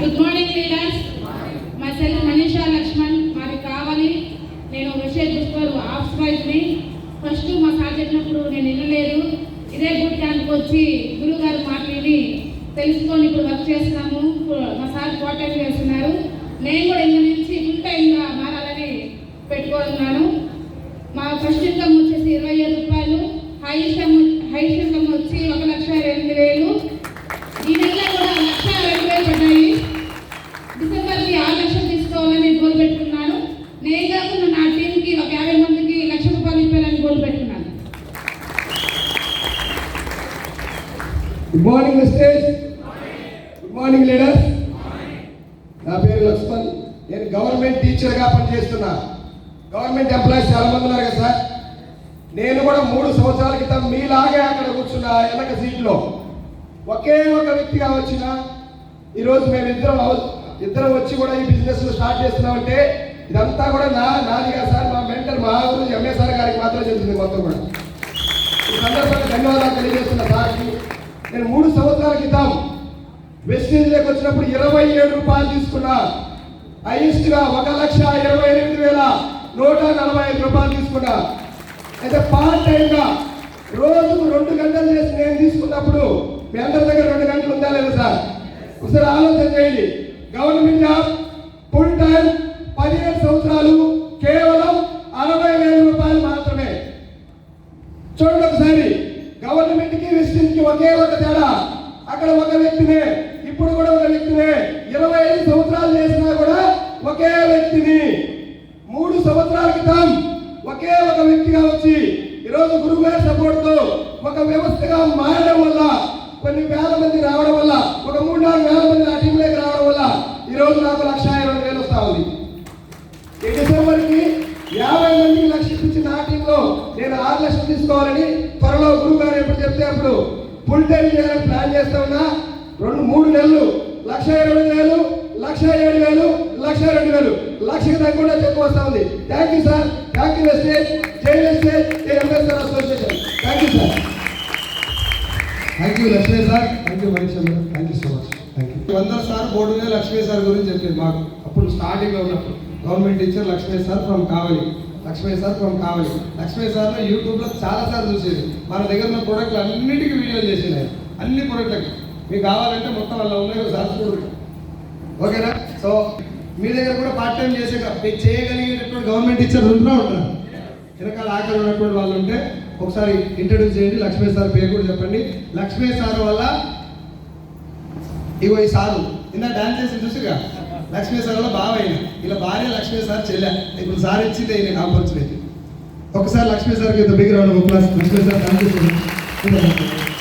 Good morning leaders myself Manisha Lakshman మాది కావాలి. నేను విషయ పుష్పర్ ఆఫ్ వైఫ్ని ఫస్ట్ మా సార్ చెప్పినప్పుడు నేను వినలేదు. ఇదే గుడ్ క్యాంప్కి వచ్చి గురువు గారు మాట్లాడి తెలుసుకొని ఇప్పుడు వర్క్ చేస్తున్నాము. మా సార్ క్వార్టర్ చేస్తున్నారు. నేను కూడా ఇంక నుంచి ఫుల్ టైంగా మారాలని పెట్టుకోనున్నాను మా ఫస్ట్ ఇన్కమ్ వచ్చేసి ఇరవై ఐదు good morning Vestige good morning leader నా పేరు లక్ష్మణ్. నేను గవర్నమెంట్ టీచర్గా పనిచేస్తున్నా. గవర్నమెంట్ ఎంప్లాయీస్ చాలా మంది ఉన్నారు కదా సార్? నేను కూడా మూడు సంవత్సరాల క్రితం మీలాగే అక్కడ కూర్చున్నా వెనక సీట్లో. ఒకే ఒక వ్యక్తిగా వచ్చిన ఈరోజు మేము ఇద్దరం ఇద్దరం వచ్చి కూడా ఈ బిజినెస్ స్టార్ట్ చేస్తున్నామంటే ఇదంతా కూడా నా నాది సార్ మా మెంటర్ మా గురించి ఎంఏ సార్ గారికి మాత్రమే చెందుతుంది మొత్తం కూడా. ఈ సందర్భంగా ధన్యవాదాలు తెలియజేస్తున్న సార్కి నేను మూడు సంవత్సరాల క్రితం వెస్టిండ్లోకి వచ్చినప్పుడు ఇరవై ఏడు రూపాయలు తీసుకున్నా. హైయెస్ట్గా ఒక లక్ష ఇరవై ఎనిమిది వేల నూట నలభై ఐదు రూపాయలు తీసుకున్నా. అయితే పార్ట్ టైంగా రోజుకు రెండు గంటలు చేసి నేను తీసుకున్నప్పుడు మీ అందరి దగ్గర రెండు గంటలు ఉందా లేదా సార్? ఒకసారి ఆలోచన చేయండి. గవర్నమెంట్ జాబ్ ఫుల్ టైం పదిహేను సంవత్సరాలు కేవలం అరవై వేల రూపాయలు మాత్రమే చూడండి ఒకసారి గవర్నమెంట్కి వెస్టిన్కి ఒకే ఒక తేడా. అక్కడ ఒక వ్యక్తినే ఇప్పుడు కూడా ఒక వ్యక్తినే ఇరవై ఐదు సంవత్సరాలు చేసినా కూడా ఒకే వ్యక్తిని. మూడు సంవత్సరాల క్రితం ఒకే ఒక వ్యక్తిగా వచ్చి ఈరోజు గురుగారి సపోర్ట్తో ఒక వ్యవస్థగా మారడం వల్ల కొన్ని వేల మంది రావడం వల్ల ఒక మూడు నాలుగు వేల మంది నా టీంలోకి రావడం వల్ల ఈ రోజు నాకు లక్ష ఇరవై వేలు వస్తా ఉంది. ఈ డిసెంబర్కి యాభై మందికి లక్ష ఇచ్చిన నా టీంలో నేను ఆరు లక్షలు తీసుకోవాలని త్వరలో గురువు గారు ఎప్పుడు చెప్తే అప్పుడు ఫుల్ టైం చేయాలని ప్లాన్ చేస్తా ఉన్నా. రెండు మూడు నెలలు. లక్ష ఇరవై వేలు లక్ష ఏడు వేలు లక్ష రెండు వేలు. లక్షకి తగ్గకుండా చెప్పు వస్తా ఉంది. Thank you sir thank you Vestige జై వెస్టేజ్ జై MSR association thank you sir thank you Lakshmi sir thank you Manish thank you so much thank you వందల సార్ బోర్డునే లక్ష్మీ సార్ గురించి చెప్పింది మాకు. అప్పుడు స్టార్టింగ్లో ఉన్నప్పుడు. Government teacher Lakshmi sir from Kavali Lakshmi sir from Kavali. Lakshmi sir యూట్యూబ్లో చాలాసార్లు చూసేది. మన దగ్గర ఉన్న ప్రోడక్ట్లు అన్నిటికీ వీడియోలు చేసినాయి అన్ని ప్రోడక్ట్లకి మీకు కావాలంటే మొత్తం అలా ఉన్నాయి. సార్ చూడండి ఓకేనా? సో మీ దగ్గర కూడా పార్ట్ టైం చేసే మీరు చేయగలిగేటటువంటి గవర్నమెంట్ టీచర్ ఉంటున్నా ఉంటారు. వెనకాల ఆకలి ఉన్నటువంటి వాళ్ళు ఉంటే ఒకసారి ఇంట్రడ్యూస్ చేయండి. లక్ష్మీ సార్ పేరు కూడా చెప్పండి. లక్ష్మీ సార్ వల్ల ఇగో ఈ సారు. నిన్న డాన్స్ చేసి చూసిగా లక్ష్మీ సార్ వల్ల బావ అయిన. ఇలా భార్య లక్ష్మీ సార్ చెల్లె. ఇప్పుడు సార్ ఇచ్చింది నేను ఆపర్చునిటీ ఒకసారి లక్ష్మీ సార్కి big round of Lakshmi sir thank you